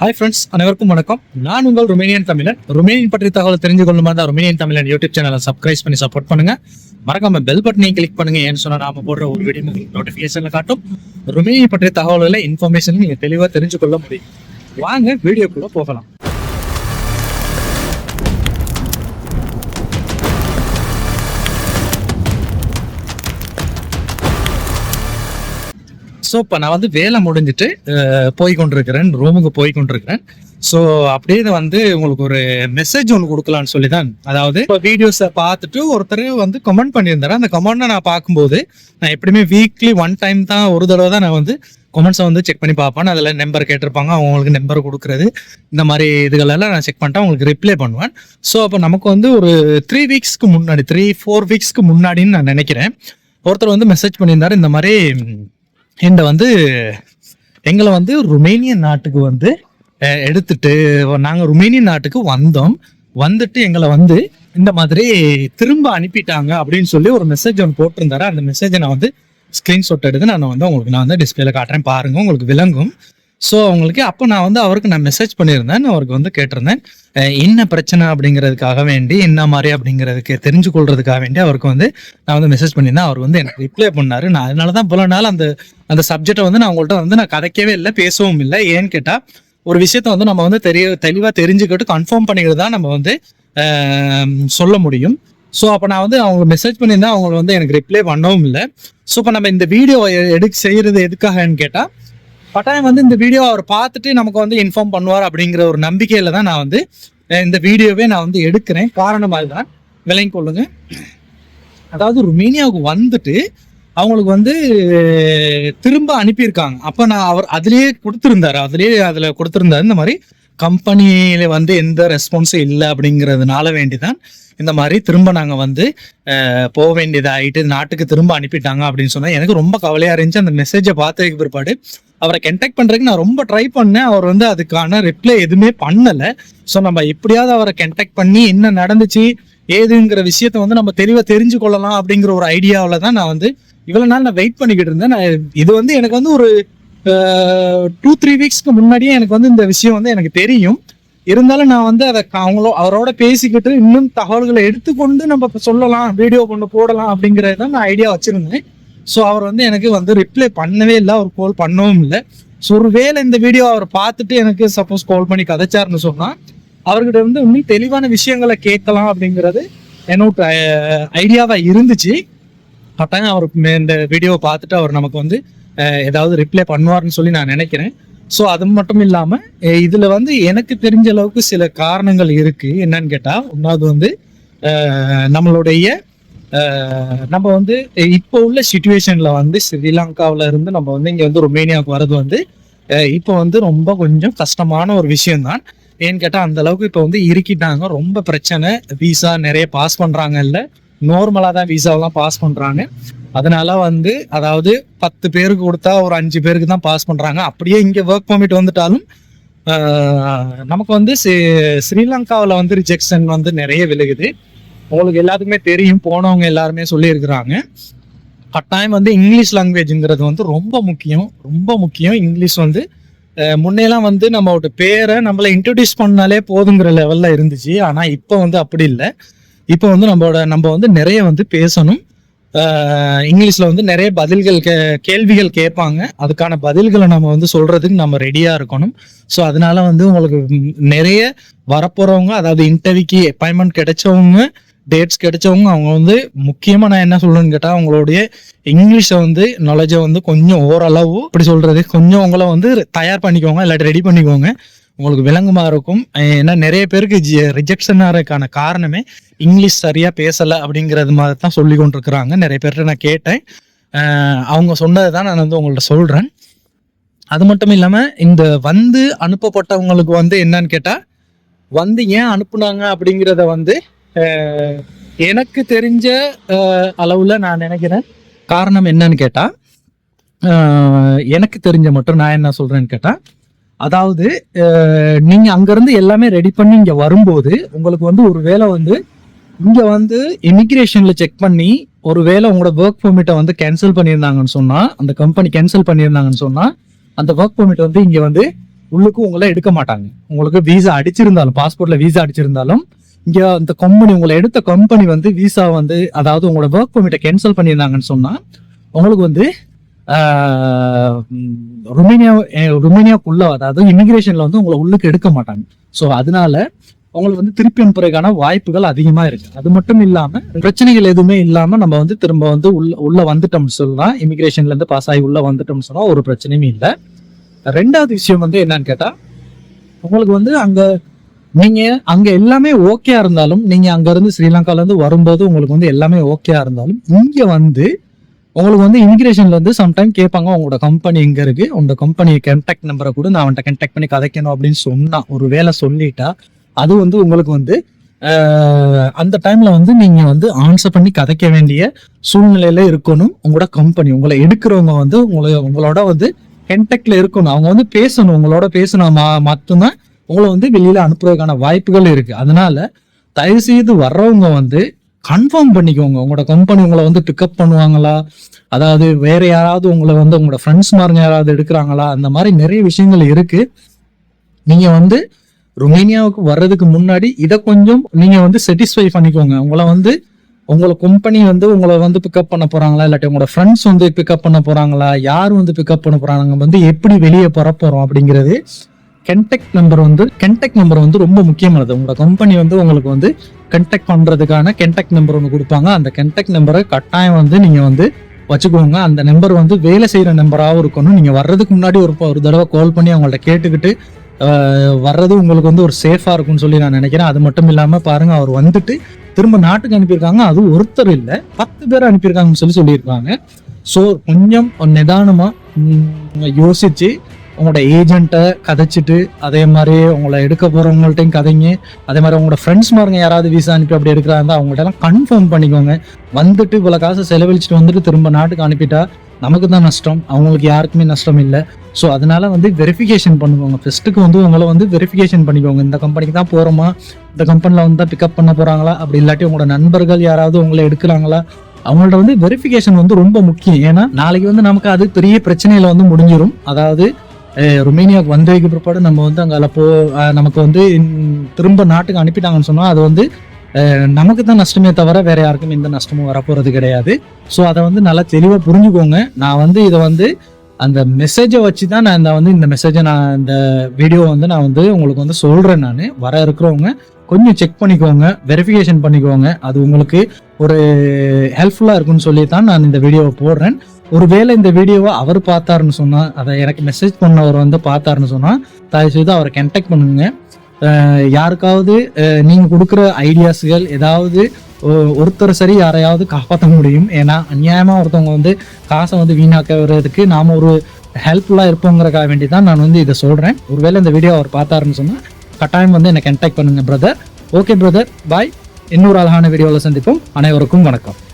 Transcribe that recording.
Hi friends அனைவருக்கும் வணக்கம். நான் உங்கள் ருமேனியன் தமிழன். ருமேனியன் பற்றி தகவல் தெரிஞ்சு கொள்ளுமா தான் ருமேனியன் தமிழன் யூடியூப் சேனலை சப்ஸ்கிரைப் பண்ணி சப்போர்ட் பண்ணுங்க. மறக்காம பெல் பட்டனையும் கிளிக் பண்ணுங்க. ஏன்னு சொன்னா நாம போடுற ஒரு வீடியோ நோட்டிபிகேஷன்ல காட்டும். ருமேனியன் பற்றிய தகவல்களை இன்ஃபர்மேஷன் நீங்க தெளிவா தெரிஞ்சு கொள்ள முடியும். வாங்க வீடியோக்குள்ள போகலாம். ஸோ இப்போ நான் வந்து வேலை முடிஞ்சிட்டு போய் கொண்டிருக்கிறேன் ரூமுக்கு போய் கொண்டிருக்கிறேன் ஸோ அப்படியே வந்து உங்களுக்கு ஒரு மெசேஜ் ஒன்று கொடுக்கலான்னு சொல்லி தான் அதாவது இப்போ வீடியோஸை பார்த்துட்டு ஒருத்தர் வந்து கமெண்ட் பண்ணியிருந்தாரு. அந்த கமெண்ட்டை நான் பார்க்கும்போது நான் எப்படியுமே வீக்லி ஒன் டைம் தான் ஒரு தடவை தான் நான் வந்து கமெண்ட்ஸை வந்து செக் பண்ணி பார்ப்பேன். அதில் நம்பர் கேட்டிருப்பாங்க அவங்களுக்கு நம்பர் கொடுக்குறது. இந்த மாதிரி இதுகளெல்லாம் நான் செக் பண்ணிட்டு அவங்களுக்கு ரிப்ளை பண்ணுவேன். ஸோ அப்போ நமக்கு வந்து ஒரு த்ரீ வீக்ஸ்க்கு முன்னாடி த்ரீ ஃபோர் வீக்ஸ்க்கு முன்னாடின்னு நான் நினைக்கிறேன். ஒருத்தர் வந்து மெசேஜ் பண்ணியிருந்தாரு இந்த மாதிரி இந்த வந்து எங்களை வந்து ருமேனியன் நாட்டுக்கு வந்து எடுத்துட்டு நாங்கள் ருமேனியன் நாட்டுக்கு வந்தோம். வந்துட்டு எங்களை வந்து இந்த மாதிரி திரும்ப அனுப்பிட்டாங்க அப்படின்னு சொல்லி ஒரு மெசேஜ் ஒன்று போட்டிருந்தாரு. அந்த மெசேஜை நான் வந்து ஸ்க்ரீன்ஷாட் எடுத்து நான் வந்து உங்களுக்கு நான் வந்து டிஸ்பிளேல காட்டுறேன். பாருங்க உங்களுக்கு விளங்கும். ஸோ அவங்களுக்கு அப்போ நான் வந்து அவருக்கு நான் மெசேஜ் பண்ணியிருந்தேன் அவருக்கு வந்து கேட்டிருந்தேன். என்ன பிரச்சனை அப்படிங்கிறதுக்காக வேண்டி என்ன மாதிரி அப்படிங்கிறதுக்கு தெரிஞ்சு கொள்றதுக்காக வேண்டி அவருக்கு வந்து நான் வந்து மெசேஜ் பண்ணியிருந்தேன். அவர் வந்து எனக்கு ரிப்ளை பண்ணார். நான் அதனால தான் இவ்வளோ நாள் அந்த அந்த சப்ஜெக்டை வந்து நான் உங்கள்கிட்ட வந்து நான் கதைக்கவே இல்லை பேசவும் இல்லை. ஏன்னு கேட்டால் ஒரு விஷயத்த வந்து நம்ம வந்து தெரிய தெளிவாக தெரிஞ்சுக்கிட்டு கன்ஃபார்ம் பண்ணிக்கிட்டு தான் நம்ம வந்து சொல்ல முடியும். ஸோ அப்போ நான் வந்து அவங்க மெசேஜ் பண்ணியிருந்தேன். அவங்க வந்து எனக்கு ரிப்ளை பண்ணவும் இல்லை. ஸோ இப்போ நம்ம இந்த வீடியோ எடுக்க செய்கிறது எதுக்காகன்னு கேட்டால் கட்டாயம் வந்து இந்த வீடியோ அவர் பார்த்துட்டு நமக்கு வந்து இன்ஃபார்ம் பண்ணுவார் அப்படிங்கிற ஒரு நம்பிக்கையில தான் நான் வந்து இந்த வீடியோவே நான் வந்து எடுக்கிறேன். காரணம் அதுதான் விளங்கி கொள்ளுங்க. அதாவது ருமேனியாவுக்கு வந்துட்டு அவங்களுக்கு வந்து திரும்ப அனுப்பியிருக்காங்க. அப்போ நான் அவர் அதுலேயே கொடுத்துருந்தாரு. அதுலேயே அதில் கொடுத்துருந்தாரு இந்த மாதிரி கம்பெனியில் வந்து எந்த ரெஸ்பான்ஸும் இல்லை அப்படிங்கிறதுனால வேண்டிதான் இந்த மாதிரி திரும்ப நாங்கள் வந்து போக வேண்டியதாயிட்டு நாட்டுக்கு திரும்ப அனுப்பிட்டாங்க அப்படின்னு சொன்னால் எனக்கு ரொம்ப கவலையாக இருந்துச்சு. அந்த மெசேஜை பார்த்ததுக்கு பிற்பாடு அவரை கண்டெக்ட் பண்றதுக்கு நான் ரொம்ப ட்ரை பண்ணேன். அவர் வந்து அதுக்கான ரிப்ளை எதுவுமே பண்ணல. ஸோ நம்ம எப்படியாவது அவரை கண்டெக்ட் பண்ணி என்ன நடந்துச்சு ஏதுங்கிற விஷயத்த வந்து நம்ம தெளிவா தெரிஞ்சு கொள்ளலாம் அப்படிங்கிற ஒரு ஐடியாவில் தான் நான் வந்து இவ்வளவு நாள் நான் வெயிட் பண்ணிக்கிட்டு இருந்தேன். நான் இது வந்து எனக்கு வந்து ஒரு டூ த்ரீ வீக்ஸ்க்கு முன்னாடியே எனக்கு வந்து இந்த விஷயம் வந்து எனக்கு தெரியும். இருந்தாலும் நான் வந்து அதை க- அவங்களோ அவரோட பேசிக்கிட்டு இன்னும் தகவல்களை எடுத்துக்கொண்டு நம்ம சொல்லலாம் வீடியோ கொண்டு போடலாம் அப்படிங்கறது தான் நான் ஐடியா வச்சிருந்தேன். ஸோ அவர் வந்து எனக்கு வந்து ரிப்ளை பண்ணவே இல்லை. அவர் கால் பண்ணவும் இல்லை. ஸோ ஒருவேளை இந்த வீடியோ அவர் பார்த்துட்டு எனக்கு சப்போஸ் கால் பண்ணி கதைச்சாருன்னு சொன்னால் அவர்கிட்ட வந்து இன்னும் தெளிவான விஷயங்களை கேட்கலாம் அப்படிங்கிறது என்னோட ஐடியாவாக இருந்துச்சு. கட்டாயம் அவர் மே- இந்த வீடியோவை பார்த்துட்டு அவர் நமக்கு வந்து ஏதாவது ரிப்ளை பண்ணுவார்னு சொல்லி நான் நினைக்கிறேன். ஸோ அது மட்டும் இல்லாமல் இதில் வந்து எனக்கு தெரிஞ்ச அளவுக்கு சில காரணங்கள் இருக்குது என்னன்னு கேட்டால் ஒன்றாவது வந்து நம்மளுடைய நம்ம வந்து இப்போ உள்ள சுச்சுவேஷன்ல வந்து ஸ்ரீலங்காவில இருந்து நம்ம வந்து இங்க வந்து ருமேனியாவுக்கு வர்றது வந்து இப்போ வந்து ரொம்ப கொஞ்சம் கஷ்டமான ஒரு விஷயம்தான். ஏன்னு கேட்டால் அந்த அளவுக்கு இப்போ வந்து இறுக்கிட்டாங்க ரொம்ப பிரச்சனை. விசா நிறைய பாஸ் பண்றாங்க இல்லை. நார்மலாக தான் விசாவெல்லாம் பாஸ் பண்றாங்க. அதனால வந்து அதாவது பத்து பேருக்கு கொடுத்தா ஒரு அஞ்சு பேருக்கு தான் பாஸ் பண்றாங்க. அப்படியே இங்கே ஒர்க் பர்மிட் வந்துட்டாலும் நமக்கு வந்து ஸ்ரீலங்காவில் வந்து ரிஜெக்ஷன் வந்து நிறைய விழுகுது. உங்களுக்கு எல்லாத்துக்குமே தெரியும் போனவங்க எல்லாருமே சொல்லியிருக்கிறாங்க. கட்டாயம் வந்து இங்கிலீஷ் லாங்குவேஜுங்கிறது வந்து ரொம்ப முக்கியம் ரொம்ப முக்கியம். இங்கிலீஷ் வந்து முன்னெல்லாம் வந்து நம்மளோட பேரை நம்மளை இன்ட்ரடியூஸ் பண்ணாலே போதுங்கிற லெவலில் இருந்துச்சு. ஆனால் இப்போ வந்து அப்படி இல்லை. இப்போ வந்து நம்மளோட நம்ம வந்து நிறைய வந்து பேசணும். இங்கிலீஷில் வந்து நிறைய பதில்கள் கே கேள்விகள் கேட்பாங்க. அதுக்கான பதில்களை நம்ம வந்து சொல்கிறதுக்கு நம்ம ரெடியாக இருக்கணும். ஸோ அதனால வந்து உங்களுக்கு நிறைய வரப்போகிறவங்க அதாவது இன்டர்வியூக்கு அப்பாயின்மெண்ட் கிடைச்சவங்க டேட்ஸ் கிடைச்சவங்க அவங்க வந்து முக்கியமா நான் என்ன சொல்றேன்னு கேட்டா அவங்களுடைய இங்கிலீஷை வந்து நாலேஜை வந்து கொஞ்சம் ஓரளவு அப்படி சொல்றது கொஞ்சம் உங்களை வந்து தயார் பண்ணிக்கோங்க இல்லாட்டி ரெடி பண்ணிக்கோங்க. உங்களுக்கு விளங்குமா இருக்கும். ஏன்னா நிறைய பேருக்கு ரிஜெக்ஷன் ஆகிறதுக்கான காரணமே இங்கிலீஷ் சரியா பேசல அப்படிங்கிறது மாதிரி தான் சொல்லி கொண்டிருக்கிறாங்க. நிறைய பேர்கிட்ட நான் கேட்டேன். அவங்க சொன்னதை தான் நான் வந்து உங்கள்ட்ட சொல்றேன். அது மட்டும் இல்லாமல் இந்த வந்து அனுப்பப்பட்டவங்களுக்கு வந்து என்னன்னு கேட்டால் வந்து ஏன் அனுப்புனாங்க அப்படிங்கிறத வந்து எனக்கு தெரிஞ்ச அளவில் அளவுல நான் நினைக்கிறேன். காரணம் என்னன்னு கேட்டா எனக்கு தெரிஞ்ச மட்டும் நான் என்ன சொல்றேன்னு கேட்டா அதாவது நீங்கள் நீங்க அங்கிருந்து எல்லாமே ரெடி பண்ணி இங்க வரும்போது உங்களுக்கு வந்து ஒரு வேளை வந்து இங்க வந்து இமிக்ரேஷனில் செக் பண்ணி ஒருவேளை உங்களோட ஒர்க் பெர்மிட்டை வந்து கேன்சல் பண்ணியிருந்தாங்கன்னு சொன்னா அந்த கம்பெனி கேன்சல் பண்ணியிருந்தாங்கன்னு சொன்னா அந்த ஒர்க் பெர்மிட் வந்து இங்க வந்து உள்ளுக்கு உங்களை எடுக்க மாட்டாங்க. உங்களுக்கு வீசா அடிச்சிருந்தாலும் பாஸ்போர்ட்ல வீசா அடிச்சிருந்தாலும் இங்க அந்த கம்பெனி உங்களை எடுத்த கம்பெனி வந்து விசா வந்து அதாவது உங்களோட ஒர்க் பர்மிட்டை கேன்சல் பண்ணியிருந்தாங்கன்னு சொன்னா உங்களுக்கு வந்து ருமேனியா அஹ், ருமேனியாக்குள்ள அதாவது இமிகிரேஷன்ல வந்து உங்களை உள்ளுக்கு எடுக்க மாட்டாங்க. ஸோ அதனால உங்களுக்கு வந்து திருப்பி அனுப்புறதுக்கான வாய்ப்புகள் அதிகமா இருக்கு. அது மட்டும் இல்லாம பிரச்சனைகள் எதுவுமே இல்லாம நம்ம வந்து திரும்ப வந்து உள்ள உள்ள வந்துட்டோம்னு சொல்லலாம் இமிகிரேஷன்ல இருந்து பாஸ் ஆகி உள்ள வந்துட்டோம்னு சொன்னா ஒரு பிரச்சனையும் இல்லை. ரெண்டாவது விஷயம் வந்து என்னன்னு கேட்டா உங்களுக்கு வந்து அங்க நீங்க அங்க எல்லாமே ஓகேயா இருந்தாலும் நீங்க அங்க இருந்து ஸ்ரீலங்கால இருந்து வரும்போது உங்களுக்கு வந்து எல்லாமே ஓகேயா இருந்தாலும் இங்க வந்து உங்களுக்கு வந்து இமிகிரேஷன்ல இருந்து சம்டைம் கேட்பாங்க உங்களோட கம்பெனி எங்க இருக்கு. உங்க கம்பெனி கான்டாக்ட் நம்பரை கூட. நான் அவன்கிட்ட கான்டாக்ட் பண்ணி கதைக்கணும் அப்படின்னு சொன்னா ஒரு வேலை சொல்லிட்டா அது வந்து உங்களுக்கு வந்து அந்த டைம்ல வந்து நீங்க வந்து ஆன்சர் பண்ணி கதைக்க வேண்டிய சூழ்நிலையில இருக்கணும். உங்களோட கம்பெனி உங்களை எடுக்கிறவங்க வந்து உங்களை உங்களோட வந்து கான்டாக்ட்ல இருக்கணும். அவங்க வந்து பேசணும். உங்களோட பேசணும் மா- மட்டும்தான் உங்களை வந்து வெளியில அனுப்புறதுக்கான வாய்ப்புகள் இருக்கு. அதனால தயவு செய்து வர்றவங்க வந்து கன்ஃபார்ம் பண்ணிக்கோங்க. உங்களோட கம்பெனி உங்களை வந்து பிக்கப் பண்ணுவாங்களா? அதாவது வேற யாராவது உங்களை வந்து உங்களோட ஃப்ரெண்ட்ஸ் மாருங்க யாராவது எடுக்கிறாங்களா? அந்த மாதிரி நிறைய விஷயங்கள் இருக்கு. நீங்க வந்து ருமேனியாவுக்கு வர்றதுக்கு முன்னாடி இதை கொஞ்சம் நீங்க வந்து சாட்டிஸ்ஃபை பண்ணிக்கோங்க. உங்களை வந்து உங்களை கம்பெனி வந்து உங்களை வந்து பிக்கப் பண்ண போறாங்களா? இல்லாட்டி உங்களோட ஃப்ரெண்ட்ஸ் வந்து பிக்கப் பண்ண போறாங்களா? யார் வந்து பிக்கப் பண்ண போறாங்க? வந்து எப்படி வெளியே போற போறோம் அப்படிங்கிறது கென்டெக்ட் நம்பர் வந்து கென்டெக்ட் நம்பர் வந்து ரொம்ப முக்கியமானது. உங்களோட கம்பெனி வந்து உங்களுக்கு வந்து கண்டெக்ட் பண்ணுறதுக்கான கென்டெக்ட் நம்பர் ஒன்று கொடுப்பாங்க. அந்த கென்டெக்ட் நம்பரை கட்டாயம் வந்து நீங்கள் வந்து வச்சுக்கோங்க. அந்த நம்பர் வந்து வேலை செய்கிற நம்பராகவும் இருக்கணும். நீங்கள் வர்றதுக்கு முன்னாடி ஒரு ஒரு தடவை கால் பண்ணி அவங்கள்ட்ட கேட்டுக்கிட்டு வர்றது உங்களுக்கு வந்து ஒரு சேஃபாக இருக்கும்னு சொல்லி நான் நினைக்கிறேன். அது மட்டும் இல்லாமல் பாருங்கள் அவர் வந்துட்டு திரும்ப நாட்டுக்கு அனுப்பியிருக்காங்க. அது ஒருத்தர் இல்லை பத்து பேர் அனுப்பியிருக்காங்கன்னு சொல்லி சொல்லியிருக்காங்க. ஸோ கொஞ்சம் நிதானமாக யோசித்து யோசிச்சு உங்களோட ஏஜென்ட்டை கதைச்சிட்டு அதே மாதிரி உங்களை எடுக்க போகிறவங்கள்ட்டையும் கதைங்க அதே மாதிரி உங்களோட ஃப்ரெண்ட்ஸ் மாருங்க யாராவது வீசா அனுப்பி அப்படி எடுக்கிறாங்க அவங்கள்ட்ட எல்லாம் கன்ஃபார்ம் பண்ணிக்கோங்க. வந்துட்டு இவ்வளோ காசு செலவழிச்சிட்டு வந்துட்டு திரும்ப நாட்டுக்கு அனுப்பிட்டா நமக்கு தான் நஷ்டம். அவங்களுக்கு யாருக்குமே நஷ்டம் இல்லை. ஸோ அதனால வந்து வெரிஃபிகேஷன் பண்ணுவாங்க. ஃபஸ்ட்டுக்கு வந்து உங்களை வந்து வெரிஃபிகேஷன் பண்ணிக்கோங்க. இந்த கம்பெனிக்கு தான் போகிறோமா இந்த கம்பெனியில் வந்து தான் பிக்கப் பண்ண போகிறாங்களா அப்படி இல்லாட்டி உங்களோட நண்பர்கள் யாராவது உங்களை எடுக்கிறாங்களா? அவங்கள்ட்ட வந்து வெரிஃபிகேஷன் வந்து ரொம்ப முக்கியம். ஏன்னா நாளைக்கு வந்து நமக்கு அது பெரிய பிரச்சனையில் வந்து முடிஞ்சிடும் அதாவது ருமேனியாவுக்கு வந்ததுக்கு பிற்பாடு நம்ம வந்து அங்கே போ நமக்கு வந்து திரும்ப நாட்டுக்கு அனுப்பிட்டாங்கன்னு சொன்னால் அது வந்து நமக்கு தான் நஷ்டமே தவிர வேற யாருக்கும் எந்த நஷ்டமும் வரப்போகிறது கிடையாது. ஸோ அதை வந்து நல்லா தெளிவாக புரிஞ்சுக்கோங்க. நான் வந்து இதை வந்து அந்த மெசேஜை வச்சு தான் நான் இந்த வந்து இந்த மெசேஜை நான் இந்த வீடியோ வந்து நான் வந்து உங்களுக்கு வந்து சொல்கிறேன் நான். வர இருக்கிறவங்க கொஞ்சம் செக் பண்ணிக்கோங்க வெரிஃபிகேஷன் பண்ணிக்கோங்க. அது உங்களுக்கு ஒரு ஹெல்ப்ஃபுல்லாக இருக்கும்னு சொல்லி தான் நான் இந்த வீடியோவை போடுறேன். ஒருவேளை இந்த வீடியோவை அவர் பார்த்தாருன்னு சொன்னால் அதை எனக்கு மெசேஜ் பண்ணவர் வந்து பார்த்தாருன்னு சொன்னால் தயவு செய்து அவரை கண்டெக்ட் பண்ணுங்க. யாருக்காவது நீங்கள் கொடுக்குற ஐடியாஸ்கள் ஏதாவது ஒ- ஒருத்தர் சரி யாரையாவது காப்பாற்ற முடியும். ஏன்னா அநியாயமாக ஒருத்தவங்க வந்து காசை வந்து வீணாக்கிறதுக்கு நாம் ஒரு ஹெல்ப்ஃபுல்லாக இருப்போங்கிறக்காக வேண்டி தான் நான் வந்து இதை சொல்கிறேன் ஒருவேளை இந்த வீடியோ அவர் பார்த்தாருன்னு சொன்னால் கட்டாயம் வந்து என்னை கண்டெக்ட் பண்ணுங்க பிரதர் ஓகே பிரதர் பாய் இன்னொரு அழகான வீடியோவில் சந்திப்போம். அனைவருக்கும் வணக்கம்.